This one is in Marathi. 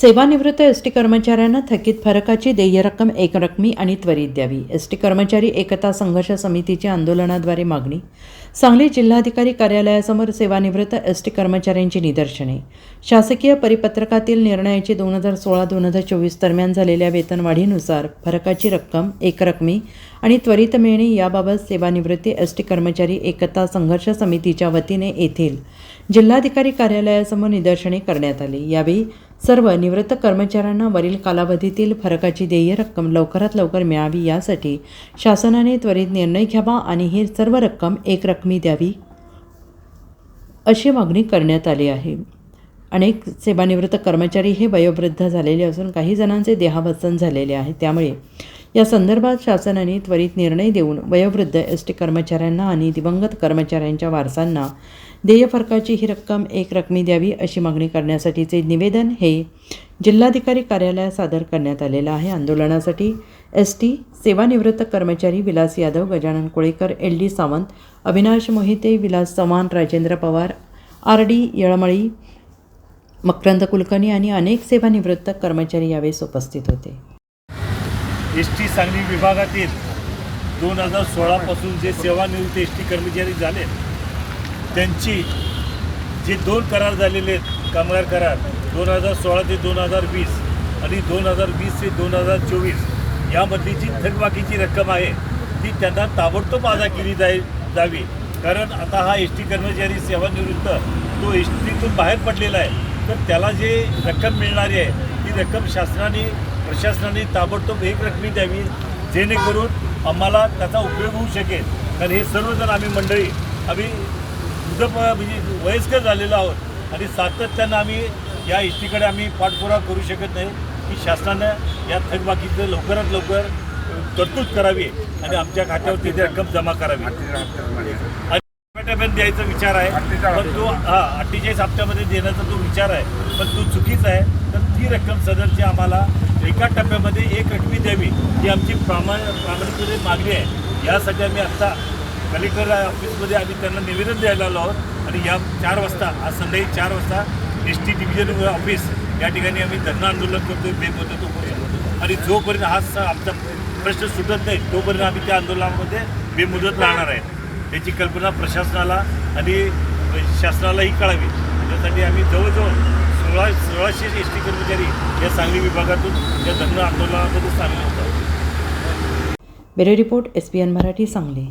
सेवानिवृत्त एस टी कर्मचाऱ्यांना थकीत फरकाची देय रक्कम एकरकमी आणि त्वरित द्यावी. एस टी कर्मचारी एकता संघर्ष समितीच्या आंदोलनाद्वारे मागणी. सांगली जिल्हाधिकारी कार्यालयासमोर सेवानिवृत्त एस टी कर्मचाऱ्यांची निदर्शने. शासकीय परिपत्रकातील निर्णयाची दोन हजार सोळा दोन हजार चोवीस दरम्यान झालेल्या वेतनवाढीनुसार फरकाची रक्कम एकरकमी आणि त्वरित मिळणे याबाबत सेवानिवृत्ती एस टी कर्मचारी एकता संघर्ष समितीच्या वतीने येथील जिल्हाधिकारी कार्यालयासमोर निदर्शने करण्यात आली. यावेळी सर्व निवृत्त कर्मचाऱ्यांना वरील कालावधीतील फरकाची देय रक्कम लवकरात लवकर मिळावी यासाठी शासनाने त्वरित निर्णय घ्यावा आणि ही सर्व रक्कम एक रकमी द्यावी अशी मागणी करण्यात आली आहे. अनेक सेवानिवृत्त कर्मचारी हे वयोवृद्ध झालेले असून काही जणांचे देहावसन झालेले आहे. त्यामुळे या संदर्भात शासनाने त्वरित निर्णय देऊन वयोवृद्ध एस टी कर्मचाऱ्यांना आणि दिवंगत कर्मचाऱ्यांच्या वारसांना देयफरकाची ही रक्कम एक रकमी द्यावी अशी मागणी करण्यासाठीचे निवेदन हे जिल्हाधिकारी कार्यालयात सादर करण्यात आलेलं आहे. आंदोलनासाठी एस टी सेवानिवृत्त कर्मचारी Vilas Yadav Gajanan Kolekar L D Sawant Avinash Mohite Vilas Chavan Rajendra Pawar R D Yelmali Makarand Kulkarni आणि अनेक सेवानिवृत्त कर्मचारी यावेळेस उपस्थित होते. एस टी सांगली विभागातील दोन हजार सोळापासून जे सेवानिवृत्त एस टी कर्मचारी झाले त्यांची जे दोन करार झालेले आहेत कामगार करार दोन हजार सोळा ते दोन हजार वीस आणि दोन हजार वीस ते दोन हजार चोवीस यामधली जी थकबाकीची रक्कम आहे ती त्यांना ताबडतोब अदा केली जाईल जावी. कारण आता हा एस टी कर्मचारी सेवानिवृत्त तो एस टीतून बाहेर पडलेला आहे तर त्याला जे रक्कम मिळणारी आहे ती रक्कम शासनाने प्रशासनाने ताबडतोब एक रकमी द्यावी जेणेकरून आम्हाला त्याचा उपयोग होऊ शकेल. कारण हे सर्वजण आम्ही मंडळी आम्ही वृद्ध म्हणजे वयस्कर झालेलो आहोत आणि सातत्यानं आम्ही या इष्टीकडे आम्ही पाठपुरावा करू शकत नाही. की शासनानं या थकबाकीचं लवकरात लवकर तरतूद करावी आणि आमच्या खात्यावर ती रक्कम जमा करावी. टप्प्याटप्प्याने द्यायचा विचार आहे. पण तो हा अठ्ठेचाळीस हप्त्यामध्ये देण्याचा जो विचार आहे. पण तो चुकीचा आहे. तर ती रक्कम सदरची आम्हाला एका टप्प्यामध्ये एक रकमी द्यावी ही आमची प्रामाण प्रामाणिकपणे मागणी आहे. यासाठी आम्ही आत्ता कलेक्टर ऑफिसमध्ये आम्ही त्यांना निवेदन द्यायला आलो आहोत. आणि या चार वाजता आज संध्याकाळी चार वाजता एस टी डिव्हिजन ऑफिस या ठिकाणी आम्ही धरणं आंदोलन करतो बेमुदत करूया आणि जोपर्यंत हा स- आमचा प्रश्न सुटत नाही तोपर्यंत आम्ही त्या आंदोलनामध्ये बेमुदत राहणार आहे. त्याची कल्पना प्रशासनाला आणि शासनालाही कळावी. त्यासाठी आम्ही जवळजवळ सोळा सोळाशे एस टी कर्मचारी या सांगली विभागातून या धरणं आंदोलनामध्ये सामील होतात bureau report S P N Marathi Sangli.